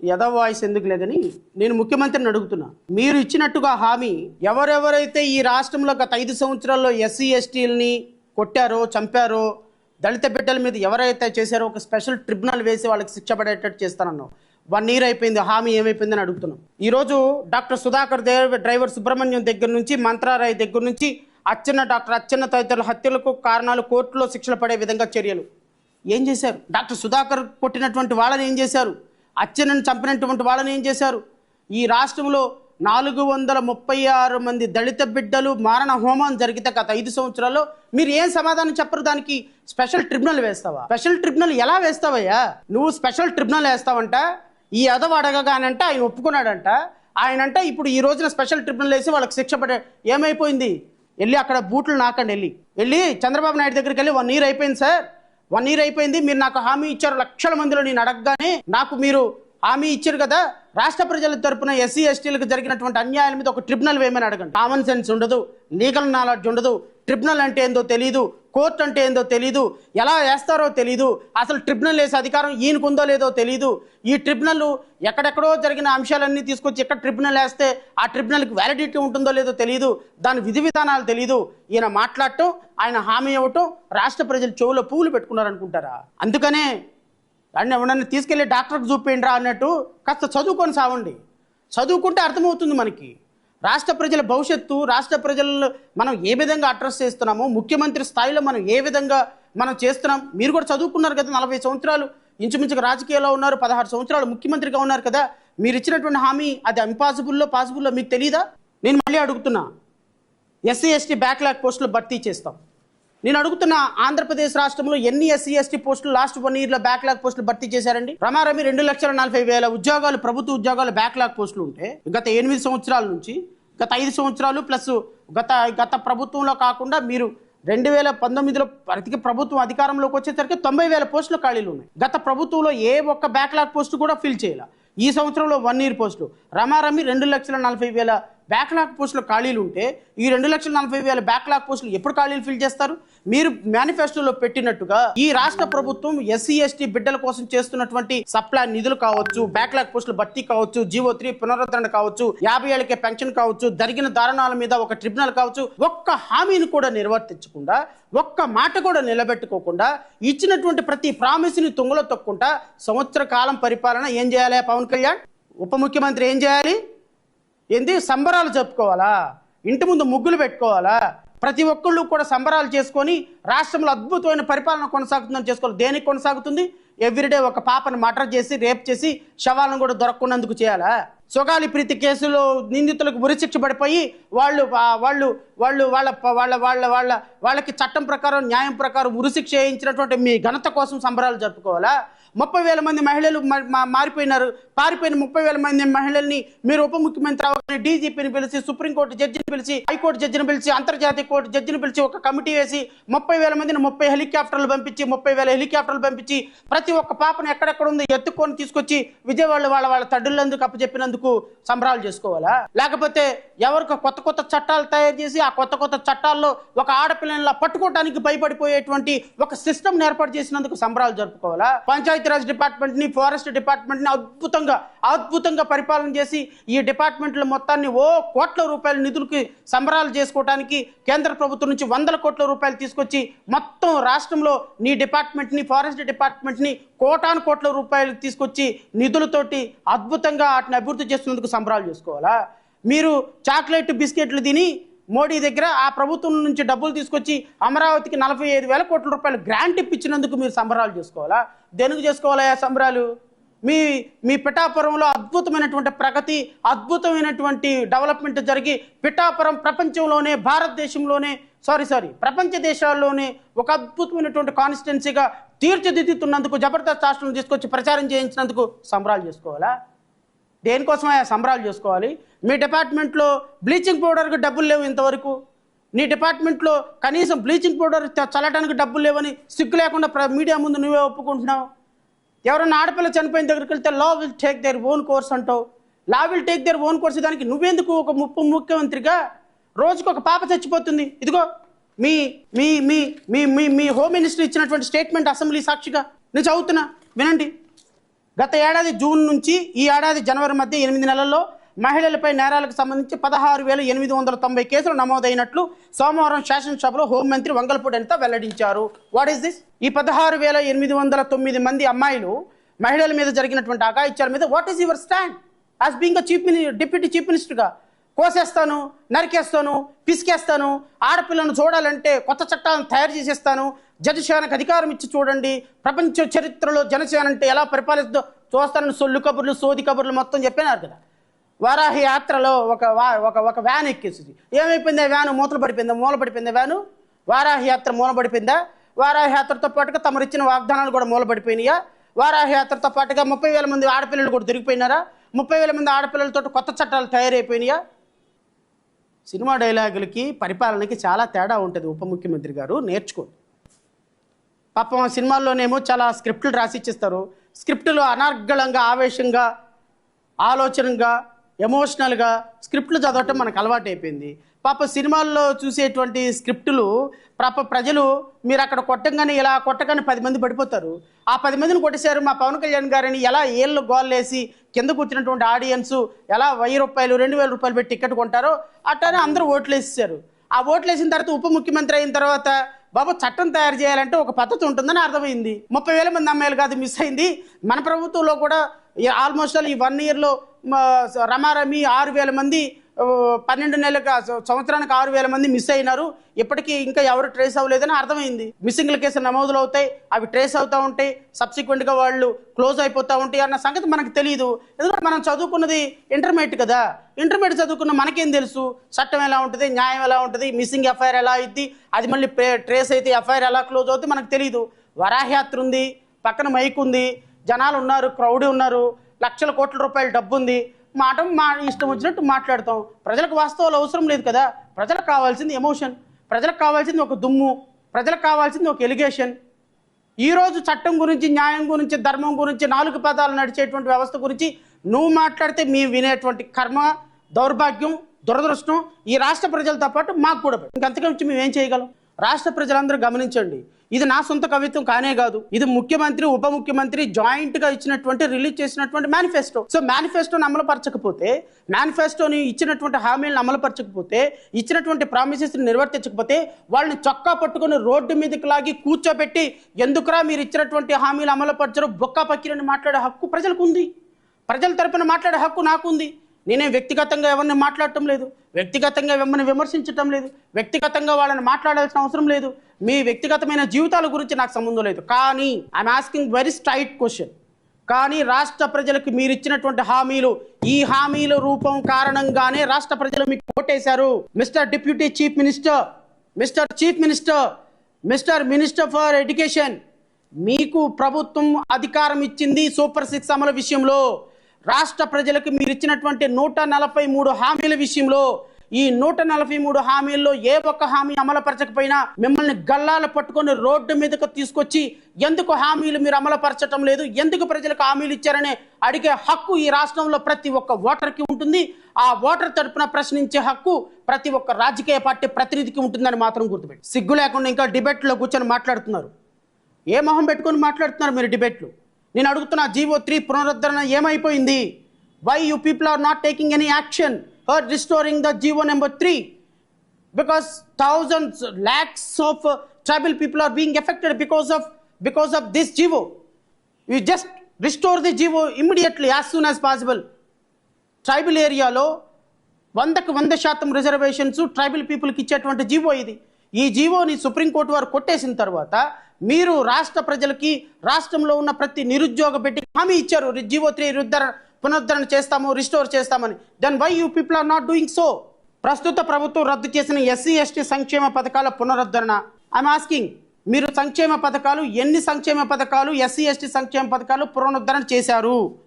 యదవ voice ఎందుకు లేదని నేను ముఖ్యమంత్రిని అడుగుతున్నా. మీరు ఇచ్చినట్టుగా హామీ ఎవరెవరైతే ఈ రాష్ట్రంలో గత ఐదు సంవత్సరాల్లో ఎస్సీ ఎస్టీలని కొట్టారో చంపారో దళిత బిడ్డల మీద ఎవరైతే చేశారో ఒక స్పెషల్ ట్రిబ్యునల్ వేసి వాళ్ళకి శిక్ష పడేటట్టు చేస్తానన్నావు వన్ ఇయర్ అయిపోయింది హామీ ఏమైపోయిందని అడుగుతున్నాం. ఈరోజు డాక్టర్ సుధాకర్ దేవ్ డ్రైవర్ సుబ్రహ్మణ్యం దగ్గర నుంచి మంత్రారాయ్ దగ్గర నుంచి అచ్చన్న డాక్టర్ అచ్చన్న తదితరుల హత్యలకు కారణాలు కోర్టులో శిక్షలు పడే విధంగా చర్యలు. ఏం చేశారు? డాక్టర్ సుధాకర్ కొట్టినటువంటి వాళ్ళని ఏం చేశారు? అచ్చెన్నను చంపినటువంటి వాళ్ళని ఏం చేశారు? ఈ రాష్ట్రంలో నాలుగు వందల ముప్పై ఆరు మంది దళిత బిడ్డలు మారణ హోమం జరిగితే గత ఐదు సంవత్సరాల్లో మీరు ఏం సమాధానం చెప్పరు? దానికి స్పెషల్ ట్రిబ్యునల్ వేస్తావా? స్పెషల్ ట్రిబ్యునల్ ఎలా వేస్తావయ్యా? నువ్వు స్పెషల్ ట్రిబ్యునల్ వేస్తావంట ఈ ఎదవ అడగగానంట ఆయన ఒప్పుకున్నాడంట. ఆయనంట ఇప్పుడు ఈ రోజున స్పెషల్ ట్రిబ్యునల్ వేసి వాళ్ళకి శిక్ష పడే ఏమైపోయింది? వెళ్ళి అక్కడ బూట్లు నాకండి వెళ్ళి. వెళ్ళి చంద్రబాబు నాయుడు దగ్గరికి వెళ్ళి వన్ ఇయర్ అయిపోయింది సార్. వన్ ఇయర్ అయిపోయింది మీరు నాకు హామీ ఇచ్చారు లక్షల మందిలో నేను అడగగానే నాకు మీరు హామీ ఇచ్చారు కదా రాష్ట్ర ప్రజల తరపున ఎస్సీ ఎస్టీలకు జరిగినటువంటి అన్యాయాల మీద ఒక ట్రిబ్యునల్ వేయమని అడగండి. కామన్ సెన్స్ ఉండదు లీగల్ నాలెడ్జ్ ఉండదు. ట్రిబ్యునల్ అంటే ఏందో తెలియదు కోర్టు అంటే ఏందో తెలియదు ఎలా వేస్తారో తెలియదు అసలు ట్రిబ్యునల్ వేసే అధికారం ఈయనకుందో లేదో తెలియదు ఈ ట్రిబ్యునల్ ఎక్కడెక్కడో జరిగిన అంశాలన్నీ తీసుకొచ్చి ఎక్కడ ట్రిబ్యునల్ వేస్తే ఆ ట్రిబ్యునల్కి వ్యాలిడిటీ ఉంటుందో లేదో తెలియదు దాని విధి విధానాలు తెలియదు ఈయన మాట్లాడటం ఆయన హామీ ఇవ్వటం రాష్ట్ర ప్రజలు చెవులో పువ్వులు పెట్టుకున్నారనుకుంటారా? అందుకనే కానీ ఎవడన్నా తీసుకెళ్ళి డాక్టర్కి చూపిండ్రా అన్నట్టు కాస్త చదువుకొని సావండి. చదువుకుంటే అర్థమవుతుంది మనకి. రాష్ట్ర ప్రజల భవిష్యత్తు రాష్ట్ర ప్రజలు మనం ఏ విధంగా అడ్రస్ చేస్తున్నామో ముఖ్యమంత్రి స్థాయిలో మనం ఏ విధంగా మనం చేస్తున్నాం మీరు కూడా చదువుకున్నారు కదా నలభై సంవత్సరాలు. ఇంచుమించుగా రాజకీయాల్లో ఉన్నారు పదహారు సంవత్సరాలు ముఖ్యమంత్రిగా ఉన్నారు కదా. మీరు ఇచ్చినటువంటి హామీ అది ఇంపాసిబుల్లో పాసిబుల్లో మీకు తెలియదా నేను మళ్ళీ అడుగుతున్నా. ఎస్సీ ఎస్టీ బ్యాక్లాగ్ పోస్టులు భర్తీ చేస్తాం. నేను అడుగుతున్న ఆంధ్రప్రదేశ్ రాష్ట్రంలో ఎన్ని ఎస్సీ ఎస్టీ పోస్టులు లాస్ట్ వన్ ఇయర్లో బ్యాక్లాగ్ పోస్టులు భర్తీ చేశారండి? రమారమి రెండు లక్షల నలభై వేల ఉద్యోగాలు ప్రభుత్వ ఉద్యోగాలు బ్యాక్లాగ్ పోస్టులు ఉంటే గత ఎనిమిది సంవత్సరాల నుంచి గత ఐదు సంవత్సరాలు ప్లస్ గత గత ప్రభుత్వంలో కాకుండా మీరు రెండు వేల పంతొమ్మిదిలో ప్రతి ప్రభుత్వం అధికారంలోకి వచ్చేసరికి తొంభై వేల పోస్టులు ఖాళీలు ఉన్నాయి. గత ప్రభుత్వంలో ఏ ఒక్క బ్యాక్లాగ్ పోస్టు కూడా ఫిల్ చేయాలి. ఈ సంవత్సరంలో వన్ ఇయర్ పోస్టులు. రమారమి రెండు లక్షల నలభై వేల బ్యాక్లాగ్ పోస్టులు ఖాళీలు ఉంటే ఈ రెండు లక్షల నలభై వేల బ్యాక్లాగ్ పోస్టులు ఎప్పుడు ఖాళీలు ఫిల్ చేస్తారు? మీరు మేనిఫెస్టోలో పెట్టినట్టుగా ఈ రాష్ట్ర ప్రభుత్వం ఎస్సీ ఎస్టీ బిడ్డల కోసం చేస్తున్నటువంటి సప్లై నిధులు కావచ్చు బ్యాక్లాగ్ పోస్టులు భర్తీ కావచ్చు జీవో త్రీ పునరుద్ధరణ కావచ్చు యాభై ఏళ్ళకే పెన్షన్ కావచ్చు జరిగిన దారుణాల మీద ఒక ట్రిబ్యునల్ కావచ్చు ఒక్క హామీని కూడా నిర్వర్తించకుండా ఒక్క మాట కూడా నిలబెట్టుకోకుండా ఇచ్చినటువంటి ప్రతి ప్రామిస్ని తుంగలో తొక్కుంటా సంవత్సర కాలం పరిపాలన ఏం చేయాలి పవన్ కళ్యాణ్? ఉప ముఖ్యమంత్రి ఏం చేయాలి? ఏంది? సంబరాలు జరుపుకోవాలా? ఇంటి ముందు ముగ్గులు పెట్టుకోవాలా? ప్రతి ఒక్కళ్ళు కూడా సంబరాలు చేసుకొని రాష్ట్రంలో అద్భుతమైన పరిపాలన కొనసాగుతుందని చేసుకోవాలి. దేనికి కొనసాగుతుంది? ఎవ్రీడే ఒక పాపను మర్డర్ చేసి రేప్ చేసి శవాలను కూడా దొరకకున్నందుకు చేయాలా? సొగాలి ప్రీతి కేసులో నిందితులకు ఉరిశిక్ష పడిపోయి వాళ్ళు వాళ్ళు వాళ్ళు వాళ్ళ వాళ్ళ వాళ్ళ వాళ్ళ వాళ్ళకి చట్టం ప్రకారం న్యాయం ప్రకారం ఉరిశిక్ష వేయించినటువంటి మీ ఘనత కోసం సంబరాలు జరుపుకోవాలా? ముప్పై వేల మంది మహిళలు మారిపోయినారు. పారిపోయిన ముప్పై వేల మంది మహిళల్ని మీరు ఉప ముఖ్యమంత్రి అవగానే డీజీపీని పిలిచి సుప్రీంకోర్టు జడ్జిని పిలిచి హైకోర్టు జడ్జిని పిలిచి అంతర్జాతీయ కోర్టు జడ్జిని పిలిచి ఒక కమిటీ వేసి ముప్పై వేల మందిని ముప్పై హెలికాప్టర్లు పంపించి ముప్పై వేల హెలికాప్టర్లు పంపించి ప్రతి ఒక్క పాపను ఎక్కడెక్కడ ఉందో ఎత్తుకొని తీసుకొచ్చి విజయవాడ వాళ్ళ వాళ్ళ తడ్డులందుకు అప్పచెప్పినందుకు సంబరాలు చేసుకోవాలా? లేకపోతే ఎవరికి కొత్త కొత్త చట్టాలు తయారు చేసి ఆ కొత్త కొత్త చట్టాల్లో ఒక ఆడపిల్లల పట్టుకోవడానికి భయపడిపోయేటువంటి ఒక సిస్టమ్ ఏర్పాటు చేసినందుకు సంబరాలు జరుపుకోవాలా? పంచాయతీరాజ్ డిపార్ట్మెంట్ని ఫారెస్ట్ డిపార్ట్మెంట్ని అద్భుతంగా అద్భుతంగా పరిపాలన చేసి ఈ డిపార్ట్మెంట్ల మొత్తాన్ని ఓ కోట్ల రూపాయల నిధులకి సంబరాలు చేసుకోవడానికి కేంద్ర ప్రభుత్వం నుంచి వందల కోట్ల రూపాయలు తీసుకొచ్చి మొత్తం రాష్ట్రంలో నీ డిపార్ట్మెంట్ని ఫారెస్ట్ డిపార్ట్మెంట్ని కోటాను కోట్ల రూపాయలు తీసుకొచ్చి నిధులతోటి అద్భుతంగా వాటిని అభివృద్ధి చేస్తున్నందుకు సంబరాలు చేసుకోవాలా? మీరు చాక్లెట్ బిస్కెట్లు తిని మోడీ దగ్గర ఆ ప్రభుత్వం నుంచి డబ్బులు తీసుకొచ్చి అమరావతికి నలభై ఐదు వేల కోట్ల రూపాయలు గ్రాంట్ ఇప్పించినందుకు మీరు సంబరాలు చేసుకోవాలా? దేనికి చేసుకోవాలా సంబరాలు? మీ మీ పిఠాపురంలో అద్భుతమైనటువంటి ప్రగతి అద్భుతమైనటువంటి డెవలప్మెంట్ జరిగి పిఠాపురం ప్రపంచంలోనే భారతదేశంలోనే సారీ సారీ ప్రపంచ దేశాల్లోనే ఒక అద్భుతమైనటువంటి కాన్స్టిట్యున్సీగా తీర్చిదిద్దుతున్నందుకు జబర్దస్త్ రాష్ట్రం తీసుకొచ్చి ప్రచారం చేయించినందుకు సంబరాలు చేసుకోవాలా? దేనికోసం ఆ సంబరాలు చేసుకోవాలి? మీ డిపార్ట్మెంట్లో బ్లీచింగ్ పౌడర్కి డబ్బులు లేవు ఇంతవరకు. నీ డిపార్ట్మెంట్లో కనీసం బ్లీచింగ్ పౌడర్ చల్లటానికి చల్లడానికి డబ్బులు లేవని సిగ్గు లేకుండా ప్ర- మీడియా ముందు నువ్వే ఒప్పుకుంటున్నావు. ఎవరైనా ఆడపిల్ల చనిపోయిన దగ్గరికి వెళ్తే law will take their own course అంటావు. Law will take their own course దానికి నువ్వెందుకు ఒక ముప్పు ముఖ్యమంత్రిగా రోజుకు ఒక పాప చచ్చిపోతుంది? ఇదిగో మీ మీ మీ మీ మీ మీ హోమ్ మినిస్టర్ ఇచ్చినటువంటి స్టేట్మెంట్ అసెంబ్లీ సాక్షిగా. నేను చదువుతున్నా వినండి. గత ఏడాది జూన్ నుంచి ఈ ఏడాది జనవరి మధ్య ఎనిమిది నెలల్లో మహిళలపై నేరాలకు సంబంధించి పదహారు వేల ఎనిమిది వందల తొంభై కేసులు నమోదైనట్లు సోమవారం శాసనసభలో హోంమంత్రి వంగల్పూడి అనిత వెల్లడించారు. వాట్ ఈస్ దిస్ ఈ పదహారు వేల ఎనిమిది వందల తొమ్మిది మంది అమ్మాయిలు మహిళల మీద జరిగినటువంటి అగాయిత్యాల మీద what is your stand as being chief minister deputy chief మినిస్టర్గా కోసేస్తాను నరికేస్తాను పిసికేస్తాను ఆడపిల్లను చూడాలంటే కొత్త చట్టాలను తయారు చేసేస్తాను. జనసేనకు అధికారం ఇచ్చి చూడండి. ప్రపంచ చరిత్రలో జనసేన అంటే ఎలా పరిపాలిస్తుందో చూస్తానని సొల్లు కబుర్లు సోది కబుర్లు మొత్తం చెప్పినారు కదా. వారాహి యాత్రలో ఒక వా- ఒక ఒక వ్యాన్ ఎక్కేసింది. ఏమైపోయింది ఆ వ్యాన్? మూతలు పడిపోయిందా? మూల పడిపోయిందా వ్యాను? వారాహి యాత్ర మూల పడిపోయిందా? వారాహి యాత్రతో పాటుగా తమరు ఇచ్చిన వాగ్దానాలు కూడా మూల పడిపోయినాయా? వారాహి యాత్రతో పాటుగా ముప్పై వేల మంది ఆడపిల్లలు కూడా దొరికిపోయినారా? ముప్పై వేల మంది ఆడపిల్లలతో కొత్త చట్టాలు తయారైపోయినాయా? సినిమా డైలాగులకి పరిపాలనకి చాలా తేడా ఉంటుంది ఉప ముఖ్యమంత్రి గారు నేర్చుకోండి. పాపం సినిమాల్లోనేమో చాలా స్క్రిప్టులు రాసి ఇచ్చిస్తారు స్క్రిప్టులు అనర్గళంగా ఆవేశంగా ఆలోచనగా ఎమోషనల్గా స్క్రిప్టులు చదవటం మనకు అలవాటు అయిపోయింది పాప సినిమాల్లో చూసేటువంటి స్క్రిప్టులు పాప ప్రజలు మీరు అక్కడ కొట్టంగానే ఇలా కొట్టగానే పది మంది పడిపోతారు. ఆ పది మందిని కొట్టేశారు మా పవన్ కళ్యాణ్ గారిని ఎలా ఏళ్ళు గోల్లేసి కింద కూర్చున్నటువంటి ఆడియన్స్ ఎలా వెయ్యి రూపాయలు రెండు వేల రూపాయలు పెట్టి టికెట్ కొంటారో అట్లానే అందరూ ఓట్లు వేసేసారు ఆ ఓట్లు వేసిన తర్వాత ఉప ముఖ్యమంత్రి అయిన తర్వాత బాబు చట్టం తయారు చేయాలంటే ఒక పద్ధతి ఉంటుందని అర్థమైంది. ముప్పై వేల మంది అమ్మాయిలు కాదు మిస్ అయింది. మన ప్రభుత్వంలో కూడా ఆల్మోస్ట్ ఆల్ ఈ వన్ ఇయర్లో రమారమి ఆరు వేల మంది పన్నెండు నెలలకు సంవత్సరానికి ఆరు వేల మంది మిస్ అయినారు. ఇప్పటికీ ఇంకా ఎవరు ట్రేస్ అవ్వలేదని అర్థమైంది. మిస్సింగ్ల కేసులు నమోదులు అవుతాయి అవి ట్రేస్ అవుతూ ఉంటాయి సబ్సిక్వెంట్గా వాళ్ళు క్లోజ్ అయిపోతూ ఉంటాయి అన్న సంగతి మనకు తెలియదు ఎందుకంటే మనం చదువుకున్నది ఇంటర్మీడియట్ కదా. ఇంటర్మీడియట్ చదువుకున్న మనకేం తెలుసు? చట్టం ఎలా ఉంటుంది న్యాయం ఎలా ఉంటుంది మిస్సింగ్ ఎఫ్ఐఆర్ ఎలా అయింది అది మళ్ళీ ట్రేస్ అయితే ఎఫ్ఐఆర్ ఎలా క్లోజ్ అవుతుంది మనకు తెలియదు వరాహయాత్ర ఉంది పక్కన మైక్ ఉంది జనాలు ఉన్నారు క్రౌడ్ ఉన్నారు లక్షల కోట్ల రూపాయల డబ్బు ఉంది మాట మా ఇష్టం వచ్చినట్టు మాట్లాడతాం. ప్రజలకు వాస్తవాలు అవసరం లేదు కదా? ప్రజలకు కావాల్సింది ఎమోషన్. ప్రజలకు కావాల్సింది ఒక దుమ్ము. ప్రజలకు కావాల్సింది ఒక ఎలిగేషన్. ఈరోజు చట్టం గురించి న్యాయం గురించి ధర్మం గురించి నాలుగు పదాలు నడిచేటువంటి వ్యవస్థ గురించి నువ్వు మాట్లాడితే మేము వినేటువంటి కర్మ దౌర్భాగ్యం దురదృష్టం ఈ రాష్ట్ర ప్రజలతో పాటు మాకు కూడా ఇంకంతకు మేము ఏం చేయగలం? రాష్ట్ర ప్రజలందరూ గమనించండి. ఇది నా సొంత కవిత్వం కానే కాదు. ఇది ముఖ్యమంత్రి ఉప ముఖ్యమంత్రి జాయింట్గా ఇచ్చినటువంటి రిలీజ్ చేసినటువంటి మేనిఫెస్టో సో మేనిఫెస్టోని అమలుపరచకపోతే మేనిఫెస్టోని ఇచ్చినటువంటి హామీలను అమలుపరచకపోతే ఇచ్చినటువంటి ప్రామిసెస్ నిర్వర్తించకపోతే వాళ్ళని చొక్కా పట్టుకొని రోడ్డు మీదకి లాగి కూర్చోబెట్టి ఎందుకురా మీరు ఇచ్చినటువంటి హామీలు అమలుపరచరు? బొక్క పక్కిరని మాట్లాడే హక్కు ప్రజలకు ఉంది. ప్రజల తరపున మాట్లాడే హక్కు నాకుంది నేనేం వ్యక్తిగతంగా ఎవరిని మాట్లాడటం లేదు వ్యక్తిగతంగా మిమ్మల్ని విమర్శించటం లేదు వ్యక్తిగతంగా వాళ్ళని మాట్లాడాల్సిన అవసరం లేదు. మీ వ్యక్తిగతమైన జీవితాల గురించి నాకు సంబంధం లేదు. కానీ I'm asking very straight question కానీ రాష్ట్ర ప్రజలకు మీరు ఇచ్చినటువంటి హామీలు ఈ హామీల రూపం కారణంగానే రాష్ట్ర ప్రజలు మీకు ఓటేశారు. Mister deputy chief minister mister chief minister mister minister for education మీకు ప్రభుత్వం అధికారం ఇచ్చింది సూపర్ సిక్స్ అమలు విషయంలో. రాష్ట్ర ప్రజలకు మీరు ఇచ్చినటువంటి నూట నలభై మూడు హామీల విషయంలో ఈ నూట నలభై మూడు హామీల్లో ఏ ఒక్క హామీ అమలుపరచకపోయినా మిమ్మల్ని గల్లాలు పట్టుకొని రోడ్డు మీదకు తీసుకొచ్చి ఎందుకు హామీలు మీరు అమలుపరచడం లేదు? ఎందుకు ప్రజలకు హామీలు ఇచ్చారనే అడిగే హక్కు ఈ రాష్ట్రంలో ప్రతి ఒక్క ఓటర్కి ఉంటుంది. ఆ ఓటర్ తరపున ప్రశ్నించే హక్కు ప్రతి ఒక్క రాజకీయ పార్టీ ప్రతినిధికి ఉంటుందని మాత్రం గుర్తుపెట్టి సిగ్గు లేకుండా ఇంకా డిబేట్లో కూర్చొని మాట్లాడుతున్నారు. ఏ మొహం పెట్టుకొని మాట్లాడుతున్నారు మీరు డిబేట్లు? నేను అడుగుతున్న జీవో త్రీ పునరుద్ధరణ ఏమైపోయింది? Why you people are not taking any action her restoring the GO number three because thousands lakhs of tribal people are being affected because of because of this GO you just restore the GO immediately as soon as possible tribal ఏరియాలో వందకు వంద శాతం reservations tribal పీపుల్కి ఇచ్చేటువంటి GO ఇది. ఈ జీవోని supreme court వారు కొట్టేసిన తర్వాత మీరు రాష్ట్ర ప్రజలకి రాష్ట్రంలో ఉన్న ప్రతి నిరుద్యోగ పెట్టి హామీ ఇచ్చారు. రి- జీవో త్రీ రుద్ధరణ పునరుద్ధరణ చేస్తాము రిస్టోర్ చేస్తామని. Then why you people are not doing so ప్రస్తుత ప్రభుత్వం రద్దు చేసిన ఎస్సీ ఎస్టీ సంక్షేమ పథకాల పునరుద్ధరణ. ఐఎమ్ ఆస్కింగ్ మీరు సంక్షేమ పథకాలు ఎన్ని సంక్షేమ పథకాలు ఎస్సీ ఎస్టీ సంక్షేమ పథకాలు పునరుద్ధరణ చేశారు?